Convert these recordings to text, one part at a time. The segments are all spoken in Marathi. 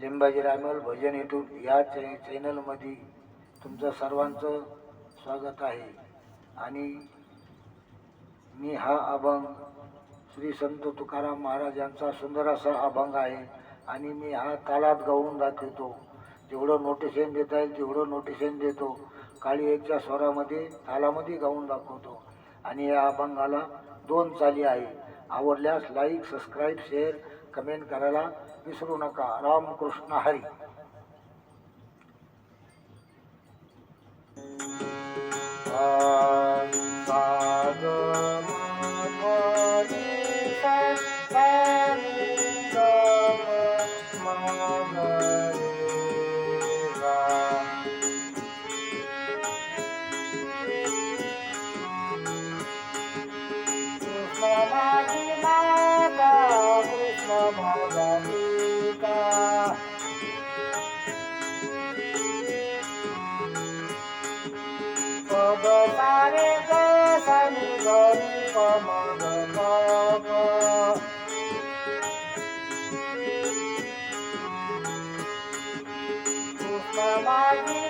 लिंबाजी रामल भजन यूट्यूब या चॅ चॅनलमध्ये तुमचं सर्वांचं स्वागत आहे. आणि मी हा अभंग श्री संत तुकाराम महाराज यांचा सुंदर असा अभंग आहे. आणि मी हा तालात गाऊन दाखवतो. जेवढं नोटिशन देता येईल तेवढं नोटिशन देतो. काळी एकच्या स्वरामध्ये तालामध्ये गाऊन दाखवतो. आणि या अभंगाला दोन चाली आहे. आवडल्यास लाईक सबस्क्राईब शेअर कमेंट करायला विसरू नका. रामकृष्ण हरी. सारे Thank you.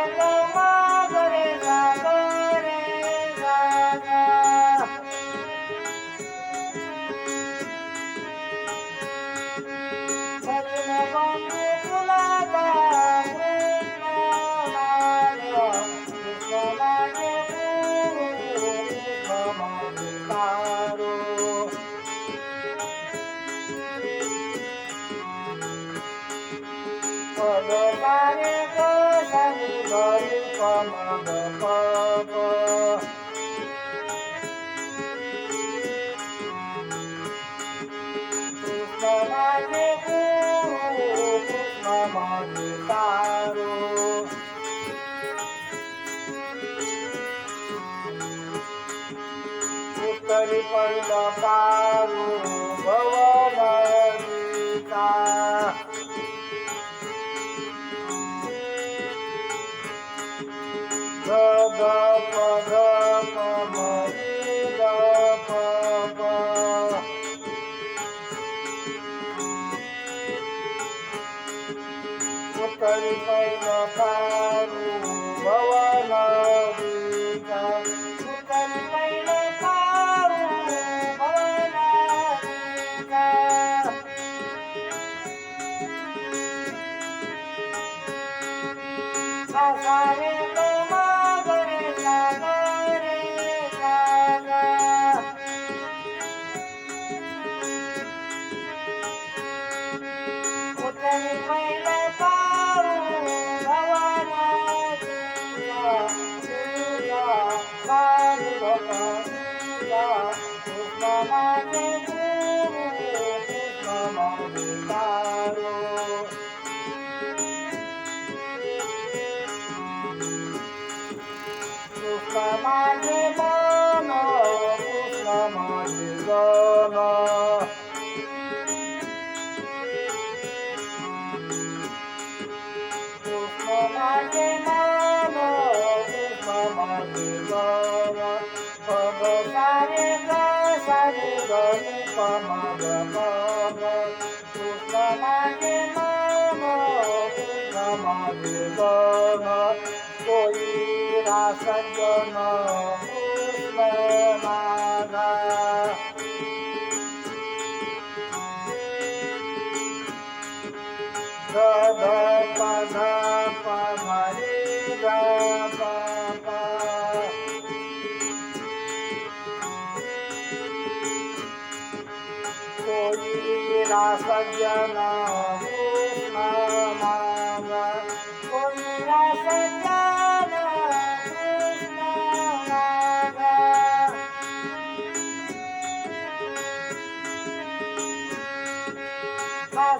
পারে kalpay na karumawanan তোমার Krishna, Koi Rasanjana, Usme Mada. Dada Pada Pamari Dada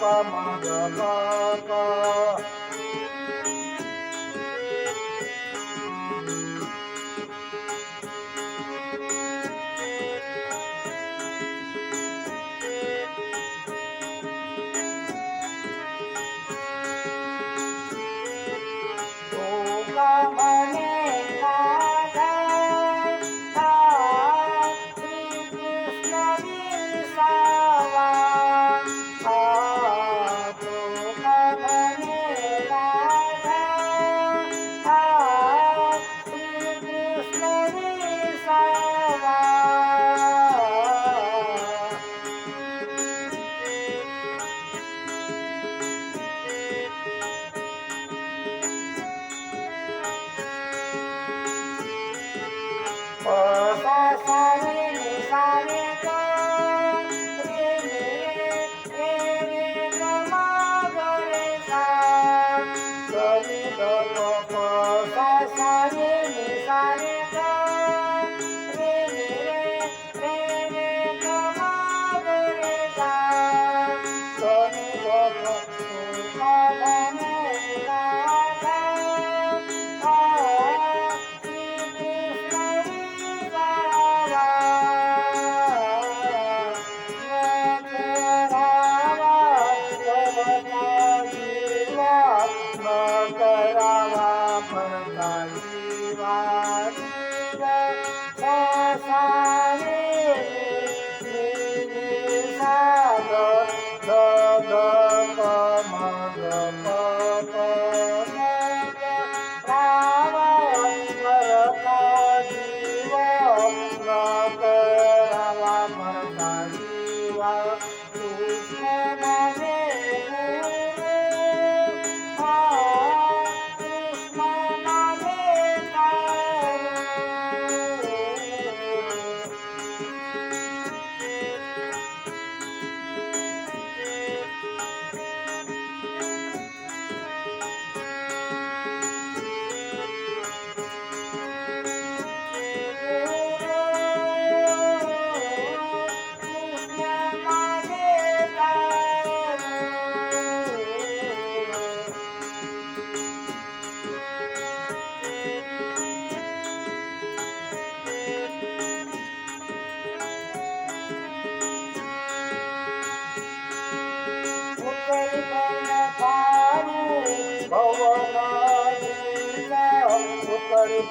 pa ma ga i'm sorry.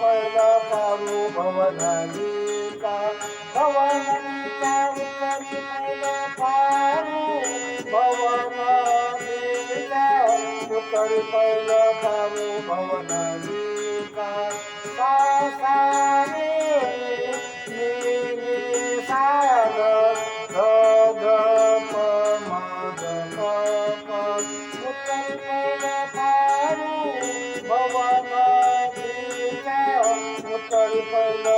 पर्दा कारो भवधारी का भवन कारो करी पर्दा कारो Thank you.